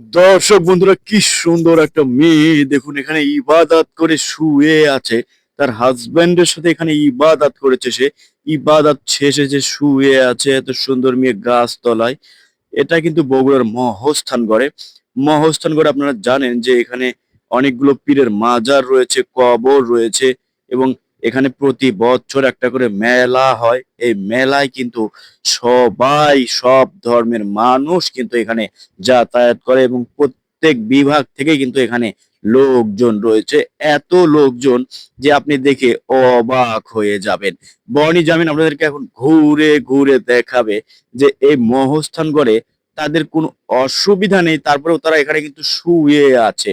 দর্শক বন্ধুরা, কি সুন্দর একটা মেয়ে। দেখুন, এখানে ইবাদত করে শুয়ে আছে। তার হাজবেন্ডের সাথে এখানে ইবাদত করেছে সে। ইবাদত শেষে যে শুয়ে আছে, এত সুন্দর মেয়ে গাছ তলায় এটা কিন্তু বগুড়ার মহস্থানগড়ে মহস্থানগড়ে আপনারা জানেন যে এখানে অনেকগুলো পীরের মাজার রয়েছে, কবর রয়েছে এবং এখানে প্রতি বছর একটা করে মেলা হয়। এই মেলায় কিন্তু সবাই, সব ধর্মের মানুষ কিন্তু এখানে যাতায়াত করে এবং প্রত্যেক বিভাগ থেকে কিন্তু এখানে লোকজন রয়েছে। এত লোকজন যে আপনি দেখে অবাক হয়ে যাবেন। বনি জামিন আপনাদেরকে এখন ঘুরে ঘুরে দেখাবে যে এই মহস্থানগড়ে তাদের কোনো অসুবিধা নেই। তারপরেও তারা এখানে কিন্তু শুয়ে আছে।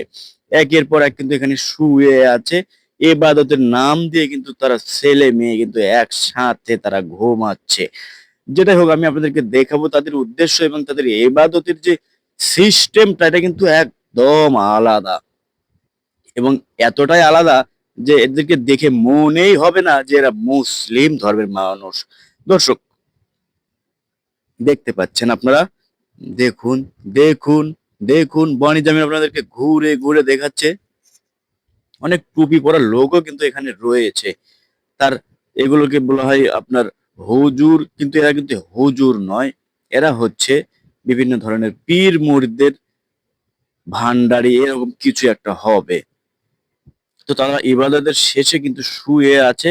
একের পর এক কিন্তু এখানে শুয়ে আছে। এবাদতের নাম দিয়ে কিন্তু তারা ছেলে মেয়ে কিন্তু একসাথে তারা ঘুমাচ্ছে। যেটাই হোক, আমি আপনাদেরকে দেখাবো তাদের উদ্দেশ্য এবং তাদের এবাদতের যে সিস্টেমটা, এটা কিন্তু একদম আলাদা। এবং এতটাই আলাদা যে এদেরকে দেখে মনেই হবে না যে এরা মুসলিম ধর্মের মানুষ। দর্শক, দেখতে পাচ্ছেন আপনারা? দেখুন দেখুন দেখুন, বনি জামিন আপনাদেরকে ঘুরে ঘুরে দেখাচ্ছে। অনেক টুপি পরা লোকও কিন্তু এখানে রয়েছে। তার এগুলোকে বলা হয় আপনার হুজুর, কিন্তু এরা কিন্তু হুজুর নয়। এরা হচ্ছে বিভিন্ন ধরনের পীর মুরিদদের ভান্ডারি, এরকম কিছু একটা হবে। তো তারা ইবাদতের শেষে কিন্তু শুয়ে আছে।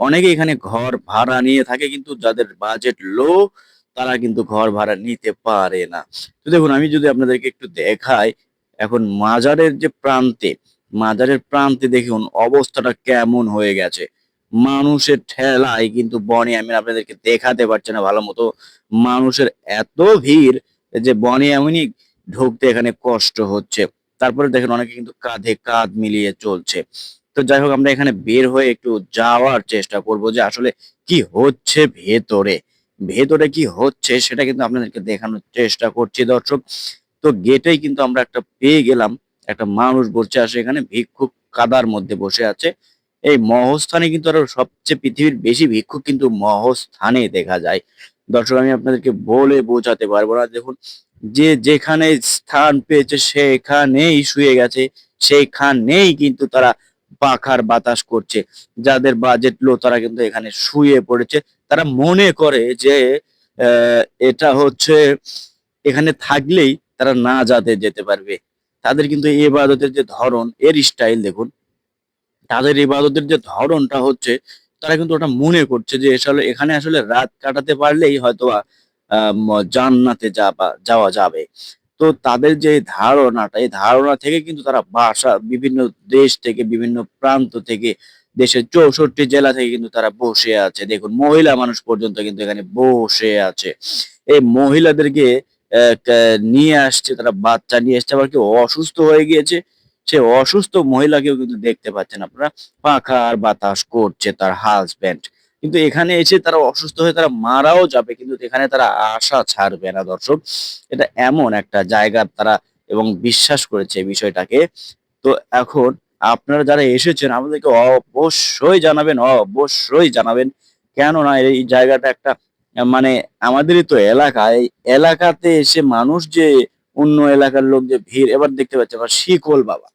অনেকে এখানে ঘর ভাড়া নিয়ে থাকে, কিন্তু যাদের বাজেট লো তারা কিন্তু ঘর ভাড়া নিতে পারে না। তো দেখুন, আমি যদি আপনাদেরকে একটু দেখাই, এখন মাজারের যে প্রান্তে মাজারের প্রান্তে দেখুন অবস্থাটা কেমন হয়ে গেছে। মানুষের ঠেলায় কিন্তু বনে আমি আপনাদেরকে দেখাতে পারছি না ভালো মতো। মানুষের এত ভিড় যে বনে এমনই ঢুকতে এখানে কষ্ট হচ্ছে। তারপরে দেখেন অনেকে কিন্তু কাঁধে কাঁধ মিলিয়ে চলছে। তো যাই হোক, আমরা এখানে বের হয়ে একটু যাওয়ার চেষ্টা করব যে আসলে কি হচ্ছে ভেতরে। ভেতরে কি হচ্ছে সেটা কিন্তু আপনাদেরকে দেখানোর চেষ্টা করছি দর্শক। তো গেটেই কিন্তু আমরা একটা পেয়ে গেলাম। একটা মানুষ বসে আসে এখানে, ভিক্ষুক কাদার মধ্যে বসে আছে। এই মহস্থানে কিন্তু আরও সবচেয়ে পৃথিবীর বেশি ভিক্ষুক কিন্তু মহস্থানে দেখা যায়। দর্শক, আমি আপনাদেরকে বলে বোঝাতে পারব না। দেখুন, যে যেখানে স্থান পেয়েছে, সেখানেই শুয়ে গেছে সেইখানেই কিন্তু তারা পাখার বাতাস করছে। যাদের বাজেট লো তারা কিন্তু এখানে শুয়ে পড়েছে। তারা মনে করে যে এটা হচ্ছে, এখানে থাকলেই তারা না যাতে যেতে পারবে। তাদের কিন্তু এই ইবাদতের যে ধরন, এর স্টাইল দেখুন। তাদের ইবাদতের যে ধরনটা হচ্ছে, তারা কিন্তু ওটা মনে করছে যে আসলে এখানে আসলে রাত কাটাতে পারলেই হয়তো জান্নাতে যাবা যাওয়া যাবে। তো তাদের যে ধারণাটা, এই ধারণা থেকে কিন্তু তারা বাসা, বিভিন্ন দেশ থেকে, বিভিন্ন প্রান্ত থেকে, দেশের চৌষট্টি জেলা থেকে কিন্তু তারা বসে আছে। দেখুন, মহিলা মানুষ পর্যন্ত কিন্তু এখানে বসে আছে। এই মহিলাদেরকে নিয়ে আসছে, তারা বাচ্চা নিয়ে আসছে আবার কেউ অসুস্থ হয়ে গিয়েছে। সে অসুস্থ মহিলাকেও কিন্তু দেখতে পাচ্ছেন আপনারা, পাখা আর বাতাস করছে তার হাজব্যান্ড কিন্তু এখানে এসে তারা অসুস্থ হয়ে তারা মারাও যাবে, কিন্তু এখানে তারা আশা ছাড়বে না, দর্শক। এটা এমন একটা জায়গা তারা এবং বিশ্বাস করেছে বিষয়টাকে। তো এখন আপনারা যারা এসেছেন, আমাদেরকে অবশ্যই জানাবেন অবশ্যই জানাবেন। কেননা এই জায়গাটা একটা মানে আমাদেরই তো এলাকা, এই এলাকাতে এসে মানুষ যে অন্য এলাকার লোক যে ভিড়, এবার দেখতে পাচ্ছে আবার শিকল বাবা।